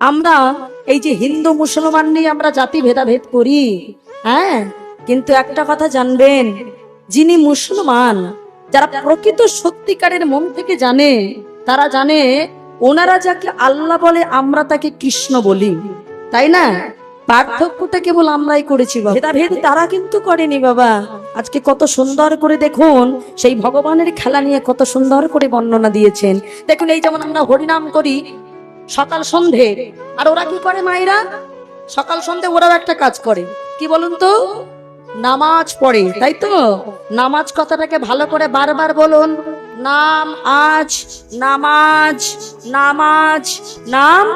আমরা এই যে হিন্দু মুসলমান নিয়ে আমরা জাতি ভেদাভেদ করি হ্যাঁ? কিন্তু একটা কথা জানবেন, যিনি মুসলমান, যারা প্রকৃত সত্যিকারের মন থেকে জানে, তারা জানে ওনারা যাকে আল্লাহ বলে আমরা তাকে কৃষ্ণ বলি, তাই না? পার্থক্যটা কেবল আমরাই করেছি ভেদাভেদ তারা কিন্তু করেনি, বাবা। আজকে কত সুন্দর করে দেখুন, সেই ভগবানের খেলা নিয়ে কত সুন্দর করে বর্ণনা দিয়েছেন। দেখুন, এই যেমন আমরা হরিনাম করি সকাল সন্ধে। আর ওরা কি করে মায়েরা? সকাল সন্ধে ওরাও একটা কাজ করে। কি বলুন তো? নামাজ পড়ে, তাই তো? নামাজ কথাটাকে ভালো করে বারবার বলুন। নাম, আজ, নামাজ নামাজ, নাম,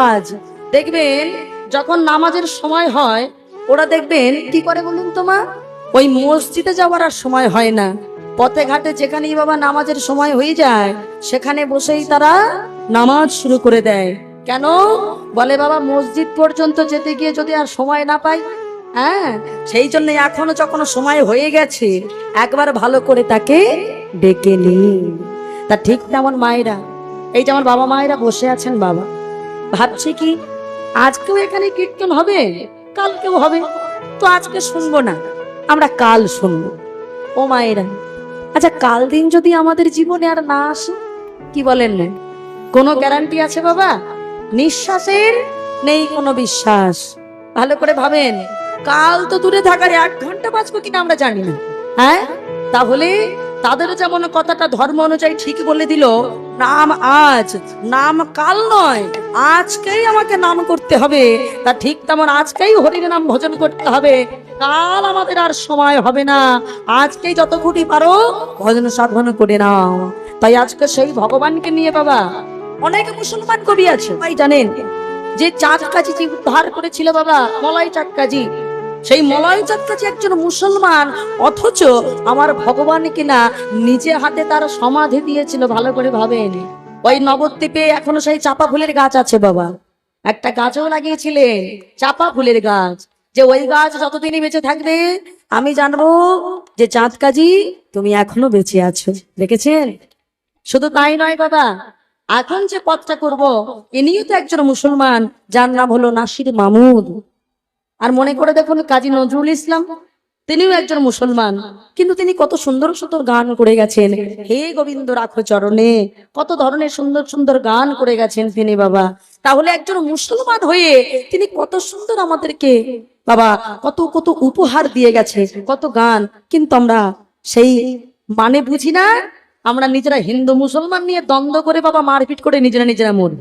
আজ। দেখবেন, যখন নামাজের সময় হয়, ওরা দেখবেন, কি করে বলুন তোমা ওই মসজিদে যাওয়ার আর সময় হয় না। পথে ঘাটে যেখানেই বাবা নামাজের সময় হয়ে যায়, সেখানে বসেই তারা নামাজ শুরু করে দেয়। কেন? বলে, বাবা, মসজিদ পর্যন্ত যেতে গিয়ে যদি আর সময় না পাই হ্যাঁ সেই জন্য এখনও যখন সময় হয়ে গেছে, একবার ভালো করে তাকে ডেকে নি তা ঠিক তেমন মায়েরা, এই যে আমার বাবা মায়েরা বসে আছেন বাবা, ভাবছে কি, আজকেও এখানে কীর্তন হবে, কালকেও হবে, তো আজকে শুনব না, আমরা কাল শুনব। ও মায়েরা আচ্ছা কাল দিন যদি আমাদের জীবনে আর না আসে, কি বলেন? কোনো গ্যারান্টি আছে বাবা? নিঃশ্বাসের নেই কোনো বিশ্বাস। ভালো করে ভাবেন, কাল তো দূরে থাকার এক ঘণ্টা বাঁচবো কিনা আমরা জানি না। হ্যাঁ? তাহলে তাদের যেমন কথাটা ধর্ম অনুযায়ী ঠিক বলে দিল, নাম আজ, নাম কাল নয়, আজকেই আমাকে নাম করতে হবে। তা ঠিক তেমন আজকেই হরির নাম ভোজন করতে হবে। কাল আমাদের আর সময় হবে না। আজকেই যত কোটি পারো ভজন সাধন করে নাও। তাই আজকে সেই ভগবানকে নিয়ে বাবা অনেক মুসলমান কবি আছে। ভাই জানেন যে চাঁদ কাজী উদ্ধার করেছিল বাবা, মলাই চাঁদ কাজী সেই মলয় কাজী একজন মুসলমান, অথচ আমার ভগবান কিনা নিজে হাতে তার সমাধি দিয়েছিল, ভালো করে ভাবেন। ওই নবদ্বীপে এখনও সেই চাপা ফুলের গাছ আছে বাবা। একটা গাছও লাগিয়েছিলেন চাপা ফুলের গাছ। যে ওই গাছ যতদিনই বেঁচে থাকবে, আমি জানব যে চাঁদ কাজী, তুমি এখনও বেঁচে আছো। দেখেছেন? শুধু তাই নয় বাবা, এখন যে পথটা করব, ইনিও তো একজন মুসলমান, যার নাম হলো নাসির মামুদ। আর মনে করে দেখুন কাজী নজরুল ইসলাম, তিনিও একজন মুসলমান, কিন্তু তিনি কত সুন্দর সুন্দর গান করে গেছেন। হে গোবিন্দ, রাখো চরণে, কত ধরনের সুন্দর সুন্দর গান করে গেছেন তিনি বাবা। তাহলে একজন মুসলমান হয়ে তিনি কত সুন্দর আমাদেরকে বাবা, কত কত উপহার দিয়ে গেছে, কত গান। কিন্তু আমরা সেই মানে বুঝি না, আমরা নিজেরা হিন্দু মুসলমান নিয়ে দ্বন্দ্ব করে বাবা মারপিট করে নিজেরা নিজেরা মরি